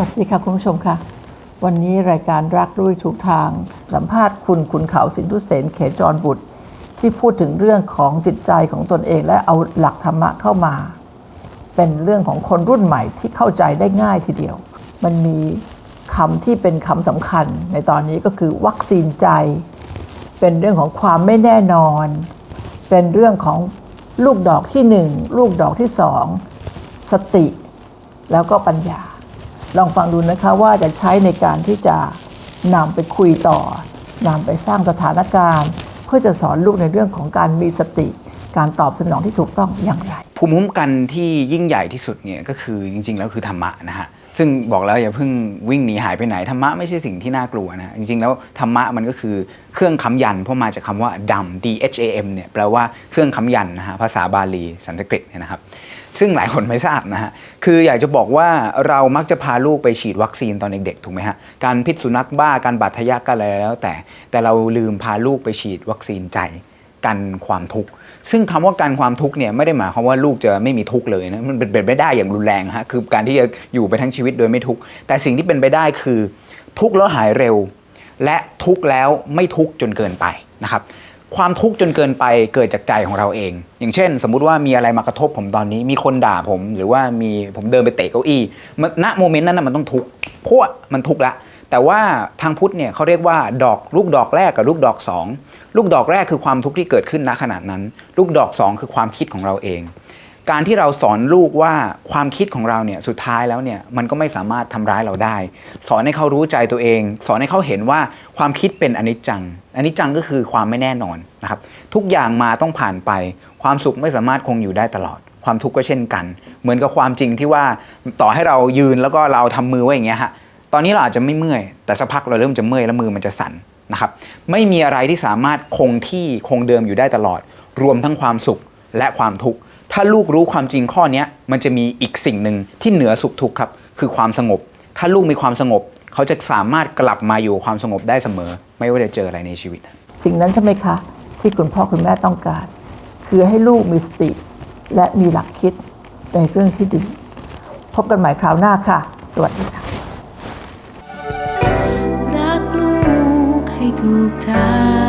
วัสดีค่ะคุณผู้ชมค่ะ วันนี้รายการรักด้วยถูกทาง สัมภาษณ์คุณคุณเขาสินทุเสนเขจรบุตร ที่พูดถึงเรื่องของจิตใจของตนเอง และเอาหลักธรรมะเข้ามา เป็นเรื่องของคนรุ่นใหม่ที่เข้าใจได้ง่ายทีเดียว มันมีคำที่เป็นคำสำคัญในตอนนี้ก็คือวัคซีนใจ เป็นเรื่องของความไม่แน่นอน เป็นเรื่องของลูกดอกที่หนึ่งลูกดอกที่สองสติ แล้วก็ปัญญา ลองฟังดูนะคะว่าจะใช้ในการที่จะนำไปคุยต่อนำไปสร้างสถานการณ์ เพื่อจะสอนลูกในเรื่องของการมีสติ การตอบสนองที่ถูกต้องอย่างไร ภูมิคุ้มกันที่ยิ่งใหญ่ที่สุดเนี่ยก็คือจริง ๆ แล้วคือธรรมะนะฮะซึ่งบอกแล้วอย่าเพิ่งวิ่งหนีหายไปไหนธรรมะไม่ใช่สิ่งที่น่ากลัวนะจริงๆแล้วธรรมะมันก็คือเครื่องคำยันเพราะมาจากคำว่าดำ D H A M เนี่ยแปลว่าเครื่องคำยันนะฮะภาษาบาลีสันสกฤตเนี่ยนะครับ ซึ่งหลายคนไม่ทราบนะฮะ คืออยากจะบอกว่าเรามักจะพาลูกไปฉีดวัคซีนตอนเด็กๆ ถูกไหมฮะ การพิษสุนัขบ้า การบาดทะยักกันอะไรแล้วแต่ แต่เราลืมพาลูกไปฉีดวัคซีนใจกันความทุกข์ซึ่งคำว่ากันความทุกข์เนี่ยไม่ได้หมายความว่าลูกจะไม่มีทุกข์เลยนะมันเป็นไปไม่ได้อย่างรุนแรงฮะคือการที่จะอยู่ไปทั้งชีวิตโดยไม่ทุกข์แต่สิ่งที่เป็นไปได้คือ ทุกข์แล้วหายเร็ว และทุกข์แล้วไม่ทุกข์จนเกินไปนะครับ ความทุกข์จนเกินไปเกิดจากใจของเราเอง อย่างเช่น สมมุติว่ามีอะไรมากระทบผมตอนนี้ มีคนด่าผม หรือว่ามีผมเดินไปเตะเก้าอี้มันณโมเมนต์นั้นนะมันต้องทุกข์เพราะว่ามันทุกข์ละแต่ว่าทางพุทธเนี่ยเขาเรียกว่าดอกลูกดอกแรกกับลูกดอกสองลูกดอกแรกคือความทุกข์ที่เกิดขึ้นณขณะนั้น ลูกดอกสองคือความคิดของเราเอง การที่เราสอนลูกว่าความคิดของเราเนี่ยสุดท้ายแล้วเนี่ยมันก็ไม่สามารถทำร้ายเราได้ สอนให้เขารู้ใจตัวเอง สอนให้เขาเห็นว่าความคิดเป็นอนิจจังอนิจจังก็คือความไม่แน่นอนนะครับทุกอย่างมาต้องผ่านไป ความสุขไม่สามารถคงอยู่ได้ตลอด ความทุกข์ก็เช่นกัน เหมือนกับความจริงที่ว่าต่อให้เรายืนแล้วก็เราทำมือไว้อย่างเงี้ยฮะตอนนี้เราอาจจะไม่เมื่อยแต่สักพักเราเริ่มจะเมื่อยแล้วมือมันจะสั่นนะครับไม่มีอะไรที่สามารถคงที่คงเดิมอยู่ได้ตลอด รวมทั้งความสุขและความทุกข์ ถ้าลูกรู้ความจริงข้อเนี้ยมันจะมีอีกสิ่งหนึ่งที่เหนือสุขทุกข์ครับ คือความสงบ ถ้าลูกมีความสงบ เขาจะสามารถกลับมาอยู่กับความสงบได้เสมอ ไม่ว่าจะเจออะไรในชีวิต สิ่งนั้นใช่ไหมคะ ที่คุณพ่อคุณแม่ต้องการ คือให้ลูกมีสติและมีหลักคิดในเรื่องที่ดีพบกันใหม่คราวหน้าค่ะ สวัสดีค่ะรักลูกให้ถูกทาง